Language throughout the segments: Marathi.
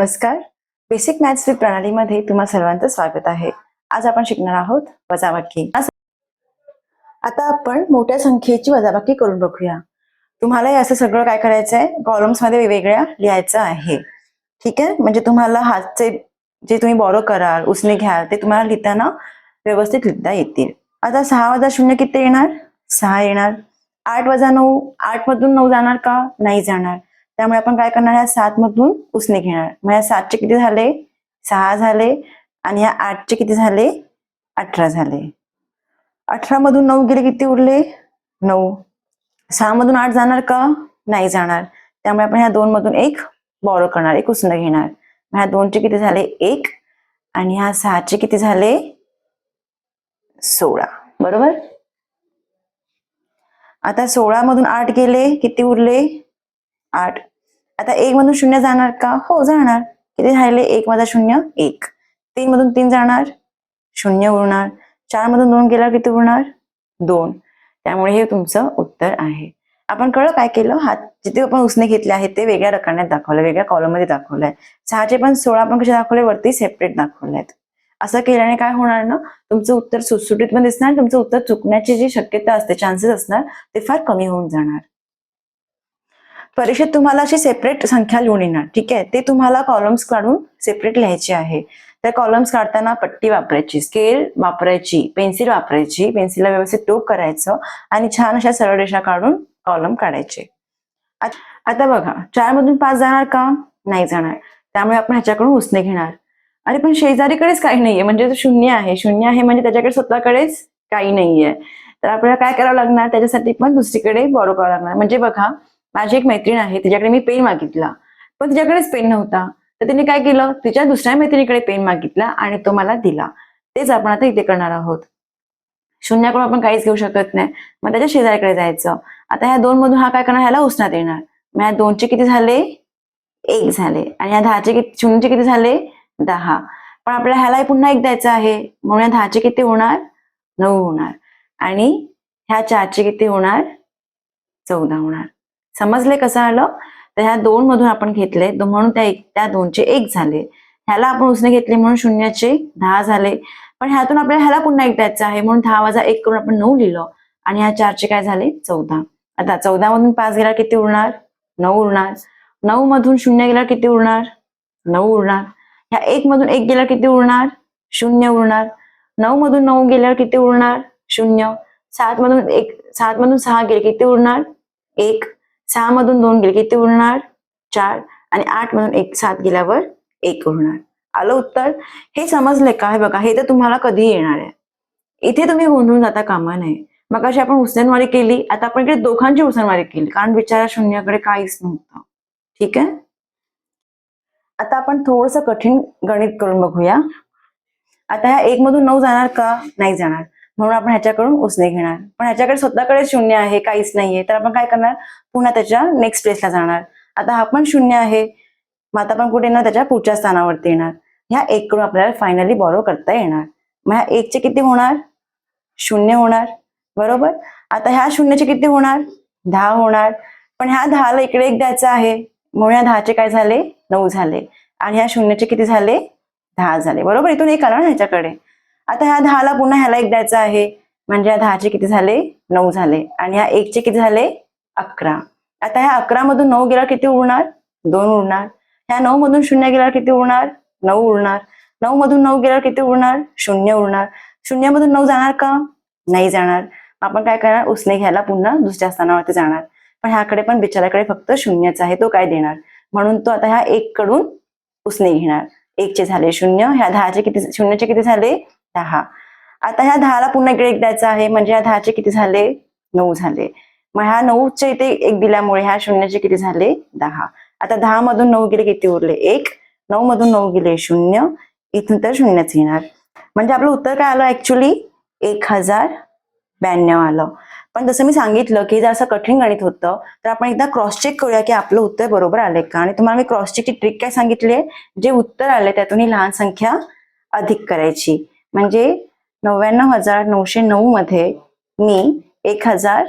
नमस्कार. बेसिक मॅथ्स विथ प्रणालीमध्ये तुम्हा सर्वांचं स्वागत आहे. आज आपण शिकणार आहोत वजाबाकी. आता आपण मोठ्या संख्येची वजाबाकी करून बघूया. तुम्हाला हे असं सगळं काय करायचं आहे कॉलम्समध्ये वेगवेगळ्या लिहायचं आहे. ठीक आहे? म्हणजे तुम्हाला हातचे जे तुम्ही बॉरो कराल उसने घ्याल ते तुम्हाला लिहिताना व्यवस्थित लिहिता येतील. आता सहा वजा शून्य किती येणार? सहा येणार. आठ वजा नऊ आठ मधून नऊ जाणार का? नाही जाणार. त्यामुळे आपण काय करणार या सात मधून उसने घेणार. मग या सातचे किती झाले? सहा झाले. आणि या आठचे किती झाले? अठरा झाले. अठरा मधून नऊ गेले किती उरले? नऊ. सहा मधून आठ जाणार का? नाही जाणार. त्यामुळे आपण ह्या दोन मधून एक बॉरो करणार एक उसने घेणार. मग ह्या दोनचे किती झाले? एक. आणि ह्या सहाचे किती झाले? सोळा. बरोबर? आता सोळा मधून आठ गेले किती उरले? आठ. आता एक मधून शून्य जाणार का? हो जाणार. किती राहिले? एक वजा शून्य एक. तीन मधून तीन जाणार शून्य उरणार. चार मधून दोन गेल्यावर किती उरणार? दोन. त्यामुळे हे तुमचं उत्तर आहे. आपण कळलं काय केलं? हात जिथे आपण उसने घेतले आहेत ते वेगळ्या रकान्यात दाखवलं वेगळ्या कॉलममध्ये दाखवलंय. सहाचे पण सोळा पण कसे दाखवले? वरती सेपरेट दाखवले आहेत असं केल्याने काय होणार ना? तुमचं उत्तर सुटसुटीत पण दिसणार तुमचं उत्तर चुकण्याची जी शक्यता असते चान्सेस असणार ते फार कमी होऊन जाणार. परीक्षेत तुम्हाला अशी सेपरेट संख्या लिहून येणार. ठीक आहे? ते तुम्हाला कॉलम्स काढून सेपरेट लिहायचे आहे. त्या कॉलम्स काढताना पट्टी वापरायची स्केल वापरायची पेन्सिल वापरायची पेन्सिलला व्यवस्थित टोक करायचं आणि छान अशा सरळ रेषा काढून कॉलम काढायचे. आता बघा चार मधून पाच जाणार का? नाही जाणार. त्यामुळे आपण ह्याच्याकडून उसने घेणार. अरे पण शेजारीकडेच काही नाहीये. म्हणजे तो शून्य आहे. शून्य आहे म्हणजे त्याच्याकडे स्वतःकडेच काही नाहीये. तर आपल्याला काय करावं लागणार? त्याच्यासाठी पण दुसरीकडे बॉरो करावं लागणार. म्हणजे बघा माझी एक मैत्रीण आहे तिच्याकडे मी पेन मागितला. पण तिच्याकडेच पेन नव्हता. तर तिने काय केलं? तिच्या दुसऱ्या मैत्रिणीकडे पेन मागितला आणि तो मला दिला. तेच आपण आता इथे करणार आहोत. शून्याकडून आपण काहीच घेऊ शकत नाही. मग त्याच्या शेजारीकडे जायचं. आता ह्या दोन मधून हा काय करणार? ह्याला उसण्यात येणार. मग ह्या दोनचे किती झाले? एक झाले. आणि ह्या दहाचे किती शून्यचे किती झाले? दहा. पण आपल्याला ह्यालाही पुन्हा एक द्यायचं आहे. म्हणून या दहाचे किती होणार? नऊ होणार. आणि ह्या चारचे किती होणार? चौदा होणार. समजले कसं आलं? तर ह्या दोन मधून आपण घेतले. म्हणून त्या एक त्या दोनचे एक झाले. ह्याला आपण उसने घेतले म्हणून शून्याचे दहा झाले. पण ह्यातून आपल्याला ह्याला पुन्हा एक द्यायचं आहे. म्हणून दहा वाजा एक करून आपण नऊ लिहिलं. आणि ह्या चारचे काय झाले? चौदा. आता चौदा मधून पाच गेल्यावर किती उरणार? नऊ उरणार. नऊ मधून शून्य गेल्यावर किती उरणार? नऊ उरणार. ह्या एक मधून एक गेल्यावर किती उरणार? शून्य उरणार. नऊ मधून नऊ गेल्यावर किती उरणार? शून्य. सात मधून एक सात मधून सहा गेले किती उरणार? एक. सहा मधून दोन गेले. किती उरणार? चार. आणि आठ मधून एक सात गेल्यावर एक उरणार. आलं उत्तर? हे समजले का? हे बघा हे तर तुम्हाला कधी येणार आहे. इथे तुम्ही गोंधळून जाता कामा नये. मग अशी आपण उसनवारी केली आता आपण इकडे दोघांची उसनवारी केली कारण बिचारा शून्याकडे काहीच नव्हतं. ठीक आहे? आता आपण थोडस कठीण गणित करून बघूया. आता ह्या एक मधून नऊ जाणार का? नाही जाणार. म्हणून आपण ह्याच्याकडून उसने घेणार. पण ह्याच्याकडे स्वतःकडे शून्य आहे काहीच नाहीये. तर आपण काय करणार? पुन्हा त्याच्या नेक्स्ट प्लेसला जाणार. आता हा पण शून्य आहे. मग आता आपण कुठे येणार? त्याच्या पुढच्या स्थानावरती येणार. ह्या एक कडून आपल्याला फायनली बॉरो करता येणार. मग ह्या एकचे किती होणार? शून्य होणार. बरोबर? आता ह्या शून्यचे किती होणार? दहा होणार. पण ह्या दहाला इकडे एक द्यायचा आहे. म्हणून या दहाचे काय झाले? नऊ झाले. आणि ह्या शून्यचे किती झाले? दहा झाले. बरोबर? इथून एक आला ना ह्याच्याकडे. आता ह्या दहाला पुन्हा ह्याला एक द्यायचं आहे. म्हणजे ह्या दहाचे किती झाले? नऊ झाले. आणि ह्या एकचे किती झाले? अकरा. आता ह्या अकरा मधून नऊ गेला किती उरणार? दोन उरणार. ह्या नऊ मधून शून्य गेला किती उरणार? नऊ उरणार. नऊ मधून नऊ गेल्यावर किती उरणार? शून्य उरणार. शून्यमधून नऊ जाणार का? नाही जाणार. आपण काय करणार? उसने घ्यायला पुन्हा दुसऱ्या स्थानावरती जाणार. पण ह्याकडे पण बिचाराकडे फक्त शून्यच आहे. तो काय देणार? म्हणून तो आता ह्या एक कडून उसने घेणार. एकचे झाले शून्य. ह्या दहाचे किती शून्यचे किती झाले? दहा. आता ह्या दहाला पुन्हा इकडे एक द्यायचा आहे. म्हणजे ह्या दहाचे किती झाले? नऊ झाले. मग ह्या नऊच्या इथे एक दिल्यामुळे ह्या शून्याचे किती झाले? दहा. आता दहा मधून नऊ गेले किती उरले? एक. नऊ मधून नऊ गेले शून्य. इथून तर शून्यच येणार. म्हणजे आपलं उत्तर काय आलं ऍक्च्युली एक हजार ब्याण्णव आलं. पण जसं मी सांगितलं की जर असं कठीण गणित होतं तर आपण एकदा क्रॉस चेक करूया की आपलं उत्तर बरोबर आलंय का? आणि तुम्हाला मी क्रॉस चेकची ट्रिक काय सांगितली जे उत्तर आले त्यातून ही लहान संख्या अधिक करायची. म्हणजे नव्याण्णव हजार नऊशे नऊ मध्ये मी एक हजार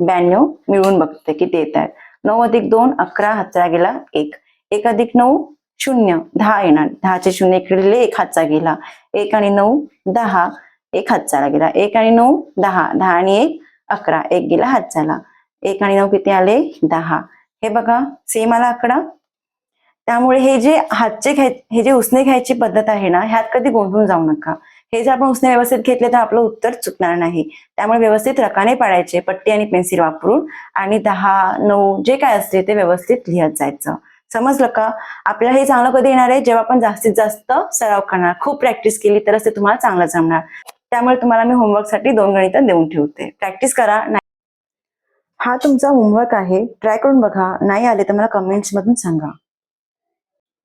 ब्याण्णव मिळवून बघते किती येत आहेत. नऊ अधिक दोन अकरा हत्या गेला एक. एक अधिक नऊ शून्य. दहा येणार. दहाचे शून्य इकडे एक हातचा गेला एक आणि नऊ दहा. एक हातचाला गेला एक आणि नऊ दहा. दहा आणि एक अकरा. एक गेला हातचाला एक आणि नऊ किती आले? दहा. हे बघा. सेम आला आकडा? त्यामुळे हे जे हातचे घ्याय हे जे उसने घ्यायची पद्धत आहे ना ह्यात कधी गोंधळून जाऊ नका. हे जर आपण उसने व्यवस्थित घेतले तर आपलं उत्तर चुकणार नाही. त्यामुळे व्यवस्थित रकाने पाडायचे पट्टी आणि पेन्सिल वापरून आणि दहा नऊ जे काय असते ते व्यवस्थित लिहत जायचं. समजलं का? आपल्याला हे चांगलं कधी येणार आहे? जेव्हा आपण जास्तीत जास्त सराव करणार खूप प्रॅक्टिस केली तरच ते तुम्हाला चांगलं जमणार. त्यामुळे तुम्हाला मी होमवर्कसाठी दोन गणित देऊन ठेवते. प्रॅक्टिस करा नाही हा तुमचा होमवर्क आहे. ट्राय करून बघा. नाही आले तर मला कमेंट्स मधून सांगा.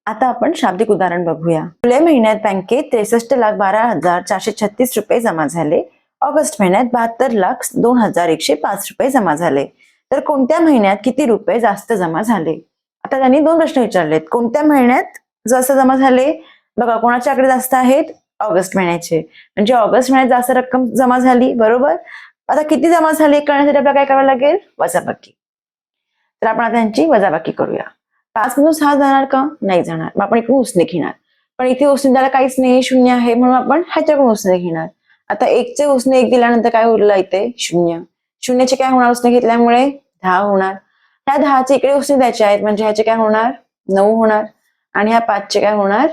आता आपण शाब्दिक उदाहरण बघूया. जुलै महिन्यात बँकेत त्रेसष्ट लाख बारा हजार चारशे छत्तीस रुपये जमा झाले. ऑगस्ट महिन्यात बहात्तर लाख दोन हजार एकशे पाच रुपये जमा झाले. तर कोणत्या महिन्यात किती रुपये जास्त जमा झाले? आता त्यांनी दोन प्रश्न विचारलेत. कोणत्या महिन्यात जास्त जमा झाले? बघा कोणाच्या आकडे जास्त आहेत? ऑगस्ट महिन्याचे. म्हणजे ऑगस्ट महिन्यात जास्त रक्कम जमा झाली बरोबर? आता किती जमा झाली? करण्यासाठी कळण्यासाठी आपल्याला काय करावं लागेल? वजाबाकी. तर आपण आता त्यांची वजाबाकी करूया. पाच मधून सहा जाणार का? नाही जाणार. मग आपण इकडून उसने घेणार पण इथे उसने द्यायला काहीच नाही शून्य आहे म्हणून आपण ह्याच्याकडून उसने घेणार आता एकचे उसने एक दिल्यानंतर काय उरलं इथे? शून्य. शून्याचे काय होणार उसने घेतल्यामुळे? दहा होणार. ह्या दहाचे इकडे उसने द्यायचे आहेत. म्हणजे ह्याचे काय होणार? नऊ होणार. आणि ह्या पाचचे काय होणार?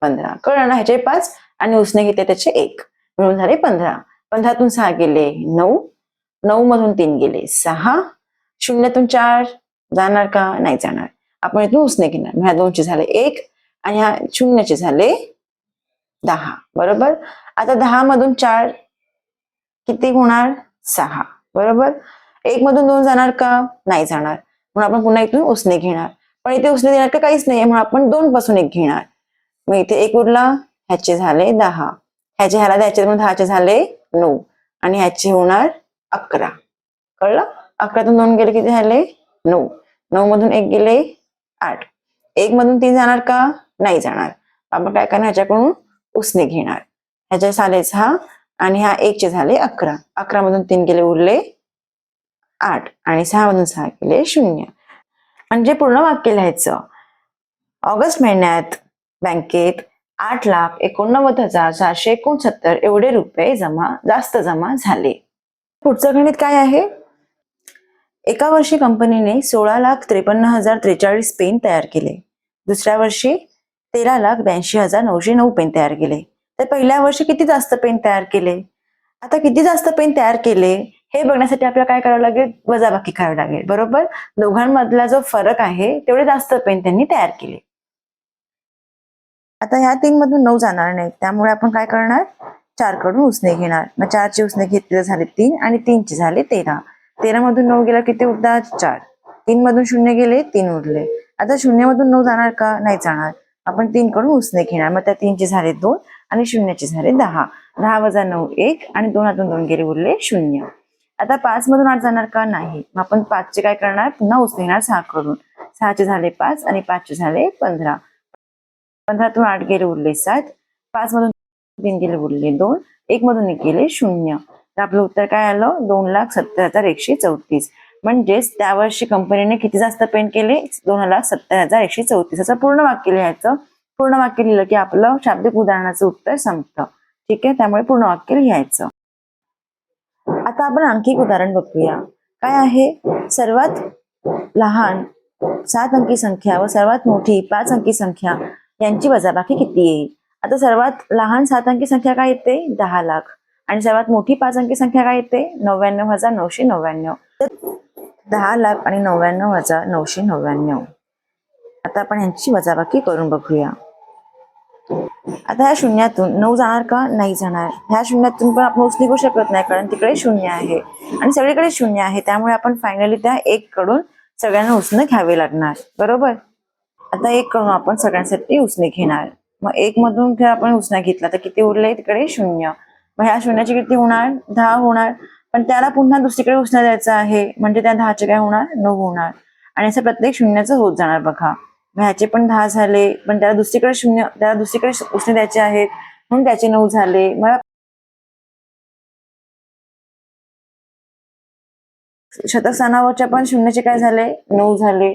पंधरा. कळलं ना? ह्याचे पाच आणि उसने घेतले त्याचे एक. मिळून झाले पंधरा. पंधरातून सहा गेले नऊ. नऊ मधून तीन गेले सहा. शून्यातून चार. जाणार का? नाही जाणार. आपण इथून उसने घेणार. ह्या दोनचे झाले एक आणि ह्या शून्याचे झाले दहा. बरोबर? आता दहा मधून चार किती होणार? सहा. बरोबर? एक मधून दोन जाणार का? नाही जाणार. म्हणून आपण पुन्हा इथून उसने घेणार. पण इथे उसने देणार का काहीच नाही म्हणून आपण दोन पासून एक घेणार. मग इथे एक उरला ह्याचे झाले दहा. ह्याचे ह्याला द्यायचे दहाचे झाले नऊ. आणि ह्याचे होणार अकरा. कळलं? अकरातून दोन गेले किती झाले? नऊ. नऊ मधून एक गेले आठ. एक मधून तीन जाणार का? नाही जाणार. आपण काय करणार? ह्याच्याकडून उसने घेणार. ह्याचे झाले सहा आणि ह्या एकचे झाले अकरा. अकरा मधून तीन गेले उरले आठ आणि सहा मधून सहा गेले शून्य. म्हणजे पूर्ण वाक्य लिहायचं. ऑगस्ट महिन्यात बँकेत आठ लाख एकोणनव्वद हजार सहाशे एकोणसत्तर एवढे रुपये जमा जास्त जमा झाले. पुढचं गणित काय आहे? एका वर्षी कंपनीने सोळा लाख त्रेपन्न हजार त्रेचाळीस पेन तयार केले. दुसऱ्या वर्षी तेरा लाख ब्याऐंशी हजार नऊशे नऊ पेन तयार केले. तर पहिल्या वर्षी किती जास्त पेन तयार केले? आता किती जास्त पेन तयार केले? हे बघण्यासाठी आपल्याला काय करावं लागेल? वजाबाकी करावी लागेल. बरोबर? दोघांमधला जो फरक आहे तेवढे जास्त पेन त्यांनी तयार केले. आता ह्या तीन मधून नऊ जाणार नाहीत. त्यामुळे आपण काय करणार? चारकडून उसने घेणार. मग चारचे उसने घेतले झाले तीन आणि तीनचे झाले तेरा. तेरा मधून नऊ गेला किती उरता चार. तीन मधून शून्य गेले तीन उरले. आता शून्य मधून नऊ जाणार का? नाही जाणार. आपण तीन कडून उसने घेणार. मग त्या तीनचे झाले दोन आणि शून्याचे झाले दहा. दहा वजा नऊ एक आणि दोनातून दोन गेले उरले शून्य. आता पाच मधून आठ जाणार का? नाही. मग आपण पाचचे काय करणार? पुन्हा उसने घेणार सहा कडून सहाचे झाले पाच आणि पाचचे झाले पंधरा. पंधरातून आठ गेले उरले सात. पाच मधून तीन गेले उरले दोन. एक मधून एक गेले शून्य. तर आपलं उत्तर काय आलं? दोन लाख सत्तर हजार एकशे चौतीस. म्हणजेच त्या वर्षी कंपनीने किती जास्त पेंट केले? दोन लाख सत्तर हजार एकशे चौतीस. असं पूर्ण वाक्य लिहायचं. पूर्ण वाक्य लिहिलं की आपलं शाब्दिक उदाहरणाचं उत्तर संपतं. ठीक आहे? त्यामुळे पूर्ण वाक्य लिहायचं. आता आपण आणखी एक उदाहरण बघूया. काय आहे? सर्वात लहान सात अंकी संख्या व सर्वात मोठी पाच अंकी संख्या यांची वजाबाकी किती येईल? आता सर्वात लहान सात अंकी संख्या काय येते? दहा लाख. आणि सर्वात मोठी पाच अंकी संख्या काय येते? नव्याण्णव हजार नऊशे नव्याण्णव. दहा लाख आणि नव्याण्णव हजार नऊशे नव्याण्णव. आता आपण यांची वजाबाकी करून बघूया. आता ह्या शून्यातून नऊ जाणार का? नाही जाणार. ह्या शून्यातून पण आपण निघू शकत नाही कारण तिकडे शून्य आहे. आणि सगळीकडे शून्य आहे त्यामुळे आपण फायनली त्या एक कडून सगळ्यांना उसने घ्यावे लागणार. बरोबर? आता एक कडून आपण सगळ्यांसाठी उसने घेणार. मग एक मधून जर आपण उसना घेतला तर किती उरले? तिकडे शून्य. मग ह्या शून्याची किती होणार? दहा होणार. पण त्याला पुन्हा दुसरीकडे उसना द्यायचा आहे. म्हणजे त्या दहाचे काय होणार? नऊ होणार. आणि असं प्रत्येक शून्याचं होत जाणार बघा. मग ह्याचे पण दहा झाले. पण त्याला दुसरीकडे शून्य त्याला दुसरीकडे उसने द्यायचे आहेत. म्हणून त्याचे नऊ झाले. मग शतक स्थानावरच्या पण शून्याचे काय झाले? नऊ झाले.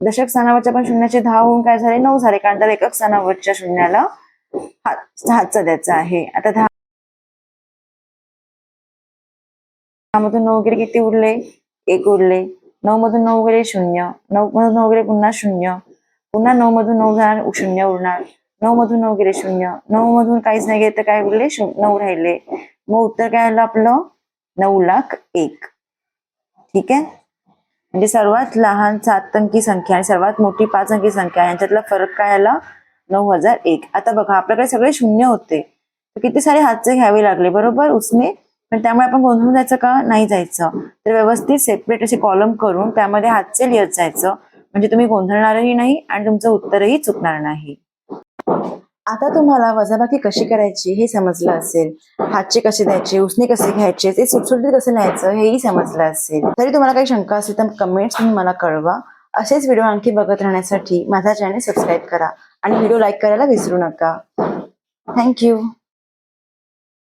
दशक स्थानावरच्या पण शून्याचे दहा होऊन काय झाले? नऊ झाले. कारण तर एकक स्थानावरच्या शून्याला हात हातचा द्यायचा आहे. आता दहा मधून नऊ गेले किती उरले? एक उरले. नऊ मधून नऊ गेले शून्य. नऊ मधून नऊ गेले पुन्हा शून्य. पुन्हा नऊ मधून नऊ जाणार शून्य उरणार. नऊ मधून नऊ गेले शून्य. नऊ मधून काहीच नाही गेले तर काय उरले? नऊ राहिले. मग उत्तर काय आलं आपलं? नऊ लाख एक. ठीक आहे? म्हणजे सर्वात लहान सात अंकी संख्या आणि सर्वात मोठी पाच अंकी संख्या यांच्यातला फरक काय आला? नऊ हजार एक. आता बघा आपल्याकडे सगळे शून्य होते. किती सारे हातचे घ्यावे लागले? बरोबर? उसने पण त्यामुळे आपण गोंधळून जायचं का? नाही जायचं. तर व्यवस्थित सेपरेट असे कॉलम करून त्यामध्ये हातचे लिहत जायचं. म्हणजे तुम्ही गोंधळणारही नाही आणि तुमचं उत्तरही चुकणार नाही. आता तुम्हाला वजाबाकी कशी करायची हे समजलं असेल. हातचे कसे द्यायचे उसने कसे घ्यायचे ते सुटसुटीत कसं लिहायचं हेही समजलं असेल. तरी तुम्हाला काही शंका असेल तर कमेंट्स तुम्ही मला कळवा. असेच व्हिडिओ आणखी बघत राहण्यासाठी माझा चॅनल सबस्क्राईब करा आणि व्हिडिओ लाईक करायला विसरू नका. थँक्यू